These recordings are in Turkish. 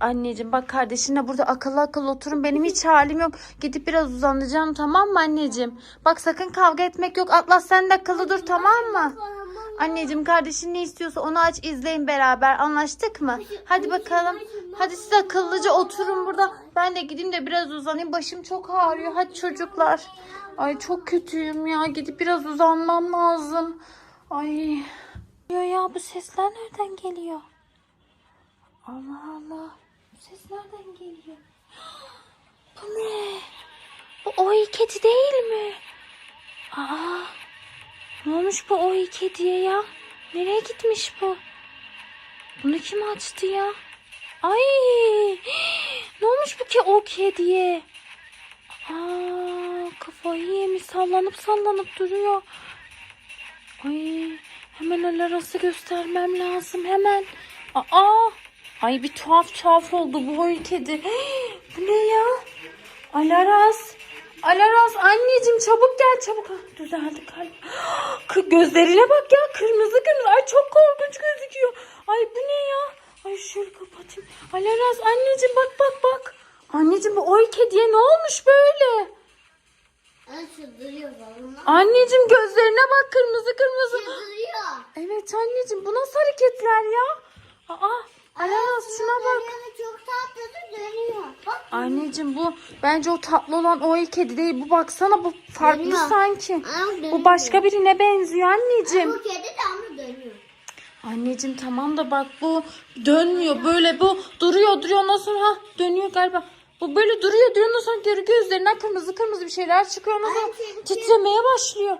Anneciğim bak kardeşinle burada akıllı akıllı oturun. Benim hiç halim yok. Gidip biraz uzanacağım tamam mı anneciğim? Bak sakın kavga etmek yok. Atlas sen de akıllı dur tamam mı? Anneciğim kardeşin ne istiyorsa onu aç izleyin beraber. Anlaştık mı? Hadi bakalım. Hadi siz akıllıca oturun burada. Ben de gideyim de biraz uzanayım. Başım çok ağrıyor. Hadi çocuklar. Ay çok kötüyüm ya. Gidip biraz uzanmam lazım. Ay. Ya ya bu sesler nereden geliyor? Allah Allah. Ses nereden geliyor? Bu ne? Bu oy kedi değil mi? Aa. Ne olmuş bu oy kediye ya? Nereye gitmiş bu? Bunu kim açtı ya? Ay! Ne olmuş bu ki o kediye? Aa, kafayı yemiş sallanıp sallanıp duruyor. Ay, hemen el arası göstermem lazım hemen. Aa, ay bir tuhaf tuhaf oldu bu oy kedi. bu ne ya? Alaraz. Alaraz anneciğim çabuk gel çabuk. Ha, düzeldi kalp. Gözlerine bak ya kırmızı kırmızı. Ay çok korkunç gözüküyor. Ay bu ne ya? Ay şöyle kapatayım. Alaraz anneciğim bak bak bak. Anneciğim bu oy kediye ne olmuş böyle? Anneciğim gözlerine bak kırmızı kırmızı. Evet anneciğim bu nasıl hareketler ya? Aa Alaraz şuna bak. Çok tatlı da dönüyor. Bak. Anneciğim bu bence o tatlı olan o ilk kedi değil. Bu baksana bu farklı Dönüyor. sanki. Dönüyor. Bu başka birine benziyor anneciğim. Bu kedi de ama dönüyor. Anneciğim tamam da bak bu dönmüyor böyle bu duruyor duruyor ondan sonra ha dönüyor galiba. Bu böyle duruyor duruyor ondan sonra geri gözlerinden kırmızı kırmızı bir şeyler çıkıyor ondan sonra çünkü- titremeye başlıyor.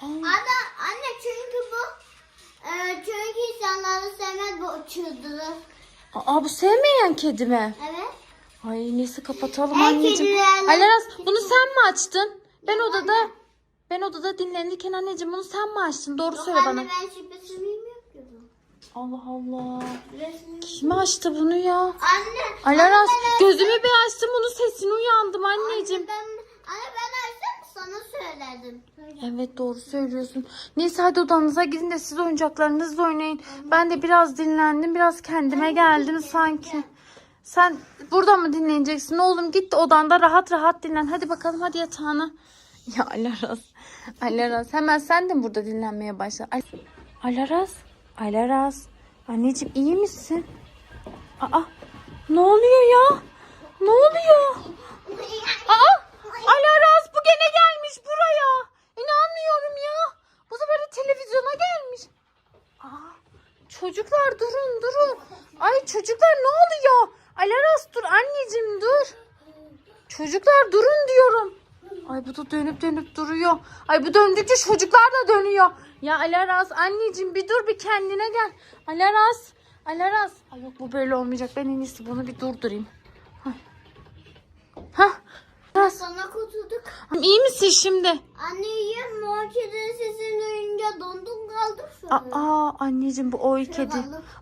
Aa, Anne, anne çünkü bu e, çünkü insanları sevmez bu çıldırır. Aa, bu sevmeyen kedi mi? Evet. Ay neyse kapatalım Ay, anneciğim. kedilerle- Alaraz bunu sen mi açtın? Ben odada ben odada dinlenirken anneciğim bunu sen mi açtın? Doğru söyle anne bana. ben ki bu. Allah Allah. Resmi- Kim açtı bunu ya? Anne. Alaraz anne, ben- gözümü bir açtım bunun sesini uyandım anneciğim. Ben, anne ben sana söylerdim. Evet doğru söylüyorsun. Neyse hadi odanıza gidin de siz oyuncaklarınızla oynayın. Ben de biraz dinlendim. Biraz kendime geldim sanki. Sen burada mı dinleneceksin? Oğlum git de odanda rahat rahat dinlen. Hadi bakalım hadi yatağına. Ya Alaraz. Alaraz hemen sen de burada dinlenmeye başla. Al Alaraz. Alaraz. Anneciğim iyi misin? Aa ne oluyor ya? Ne oluyor? Aa Alaraz bu gene gelmiş buraya. İnanmıyorum ya. Bu sefer de televizyona gelmiş. Aa, çocuklar durun durun. Ay çocuklar ne oluyor? Alaraz dur anneciğim dur. Çocuklar durun diyorum. Ay bu da dönüp dönüp duruyor. Ay bu döndükçe çocuklar da dönüyor. Ya Alaraz anneciğim bir dur bir kendine gel. Alaraz. Alaraz. Ay yok bu böyle olmayacak. Ben en iyisi bunu bir durdurayım. Sana kurtulduk. İyi misin şimdi? Anne yiyen o kedinin sesini duyunca dondum kaldım sonra. Aa anneciğim bu oy kedi.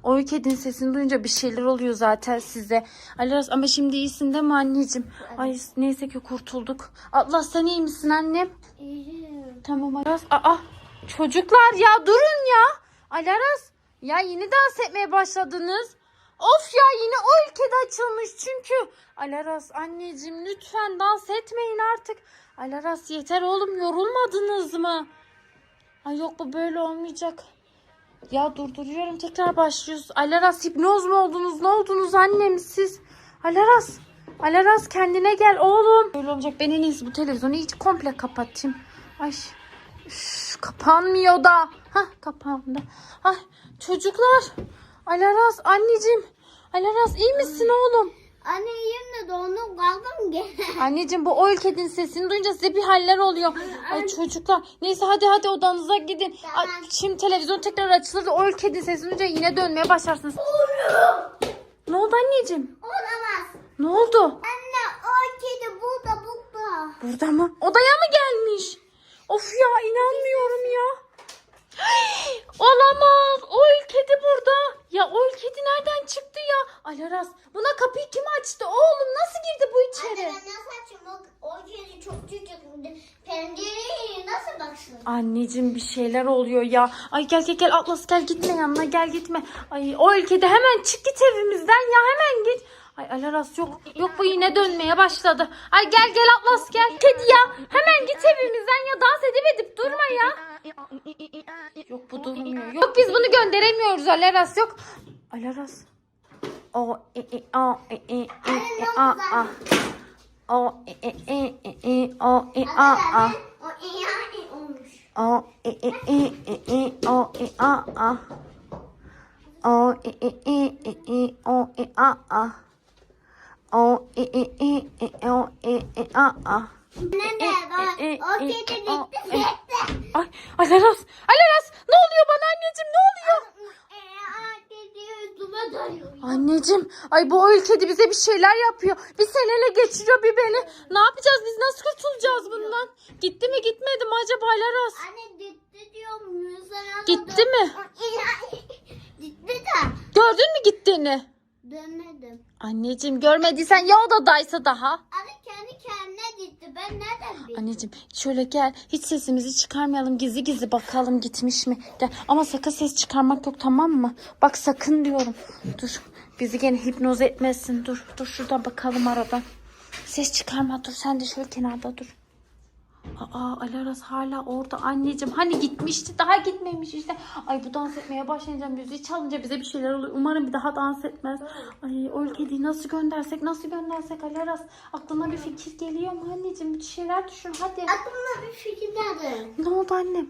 Oy kedinin sesini duyunca bir şeyler oluyor zaten size. Alaraz ama şimdi iyisin değil mi anneciğim? Ay neyse ki kurtulduk. Atlas sen iyi misin annem? İyiyim. Tamam Alaraz. Aa çocuklar ya durun ya. Alaraz ya yeni dans etmeye başladınız. Of ya yine o ülkede açılmış çünkü. Alaraz anneciğim lütfen dans etmeyin artık. Alaraz yeter oğlum yorulmadınız mı? Ay yok bu böyle olmayacak. Ya durduruyorum tekrar başlıyoruz. Alaraz hipnoz mu oldunuz? Ne oldunuz annem siz? Alaraz. Alaraz kendine gel oğlum. Böyle olacak ben en iyisi bu televizyonu hiç komple kapatayım. Ay. Üf, kapanmıyor da. Hah kapandı. Ay çocuklar. Alaraz anneciğim. Alaraz iyi misin oğlum? Anne iyiyim de dondum kaldım gene. Anneciğim bu o ülkenin sesini duyunca size bir haller oluyor. Ay çocuklar. Neyse hadi hadi odanıza gidin. Ay, Tamam. şimdi televizyon tekrar açılır da o ülkenin sesini duyunca yine dönmeye başlarsınız. Ne oldu anneciğim? Olamaz. Ne oldu? Anne o kedi burada burada. Burada mı? Odaya mı gelmiş? Of ya inanmıyorum ya. Ay, Olamaz. O kedi burada. Ya o kedi nereden çıktı ya? Alaraz buna kapıyı kim açtı? Oğlum nasıl girdi bu Anne içeri? ben nasıl açayım? O, o kedi çok küçük. Pencereye nasıl baksın? Anneciğim bir şeyler oluyor ya. Ay gel gel gel Atlas gel gitme yanına gel gitme. Ay o ülkede hemen çık git evimizden ya hemen git. Ay Alaras yok. Yok bu yine dönmeye başladı. Ay gel gel Atlas gel. Kedi ya. Hemen git evimizden ya dans edip edip durma ya. Yok bu durmuyor. Yok biz bunu gönderemiyoruz Alaras yok. Alaras. O e e o e e e e a a. O e e e e e o e a a. O e e e e e o e a a. O e e e e e o e a a. O e e e e o e e a a. Ne de var? e, O e, kedi e, gitti o, e. gitti. Ay. Alaras ne oluyor bana anneciğim ne oluyor? Anneciğim ay bu oil kedi bize bir şeyler yapıyor. Bir seni ele geçiriyor bir beni. Ne yapacağız biz nasıl kurtulacağız bundan? Gitti mi gitmedi mi acaba Alaras? Anne gitti diyorum. Gitti mi? Gitti de. Gördün mü gittiğini? Dönmedim. Anneciğim görmediysen ya odadaysa daha. Anne kendi kendine gitti. Ben nereden bileyim? Anneciğim şöyle gel hiç sesimizi çıkarmayalım gizli gizli bakalım gitmiş mi? Gel ama sakın ses çıkarmak yok tamam mı? Bak sakın diyorum. Dur bizi gene hipnoz etmesin dur dur şuradan bakalım aradan. Ses çıkarma dur sen de şöyle kenarda dur. Aa Alaras hala orada anneciğim hani gitmişti daha gitmemiş işte. Ay bu dans etmeye başlayınca müziği çalınca bize bir şeyler oluyor. Umarım bir daha dans etmez. Ay o ülkeyi nasıl göndersek nasıl göndersek Alaras aklına bir fikir geliyor mu anneciğim bir şeyler düşün hadi. Aklımda bir fikir geldi. Ne oldu annem?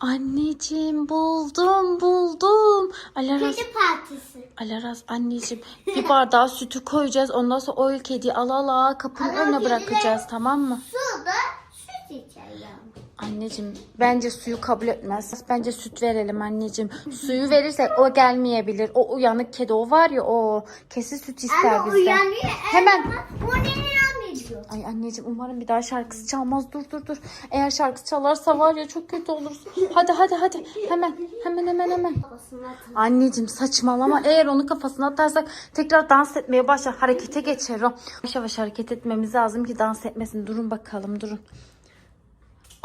Anneciğim buldum buldum. Alaras, Kedi partisi. Alaras anneciğim bir bardağa sütü koyacağız. Ondan sonra o kediyi ala ala kapının önüne bırakacağız tamam mı? Yani. Anneciğim bence suyu kabul etmez. Bence süt verelim anneciğim. Suyu verirsek o gelmeyebilir. O uyanık kedi o var ya o kesin süt ister Anne bizden. uyanıyor. Hemen. Uyanıyor? Ay anneciğim umarım bir daha şarkısı çalmaz. Dur dur dur. Eğer şarkı çalarsa var ya çok kötü olursun. Hadi hadi hadi. Hemen hemen hemen hemen. Anneciğim saçmalama. Eğer onu kafasına atarsak tekrar dans etmeye başlar. Harekete geçer o. Yavaş yavaş hareket etmemiz lazım ki dans etmesin. Durun bakalım durun.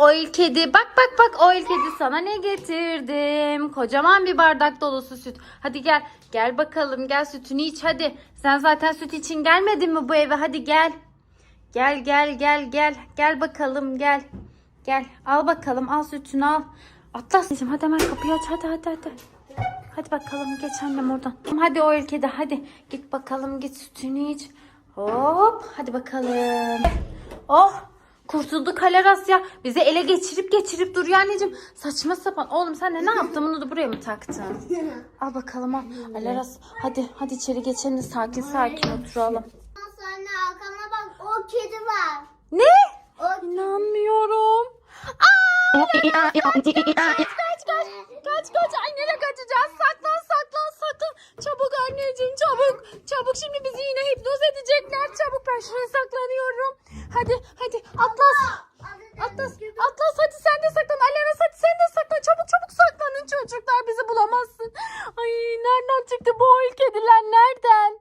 Oil kedi bak bak bak oil kedi sana ne getirdim. Kocaman bir bardak dolusu süt. Hadi gel gel bakalım gel sütünü iç hadi. Sen zaten süt için gelmedin mi bu eve hadi gel. Gel gel gel gel gel bakalım gel. Gel al bakalım al sütünü al. Atlas hadi hemen kapıyı aç hadi hadi hadi. Hadi bakalım geç annem oradan. Hadi o ülkede hadi. Git bakalım git sütünü iç. Hop hadi bakalım. Oh kurtulduk Haleras ya. Bizi ele geçirip geçirip duruyor anneciğim. Saçma sapan. Oğlum sen de ne yaptın bunu da buraya mı taktın? Al bakalım al. Haleras hadi hadi içeri geçelim de sakin sakin oturalım. Sonra arkama bak o kedi var. Ne? O İnanmıyorum. Aa! Kaç kaç kaç kaç. Ay nereye kaçacağız? Saklan saklan saklan. Çabuk anneciğim çabuk. Çabuk şimdi bizi yine hipnoz edecekler. Çabuk ben şuraya saklanıyorum. Hadi hadi atlas. Atlas atlas hadi sen de saklan. Alaras hadi sen de saklan. Çabuk çabuk saklanın çocuklar bizi bulamazsın. Ay nereden çıktı bu kediler? Nereden?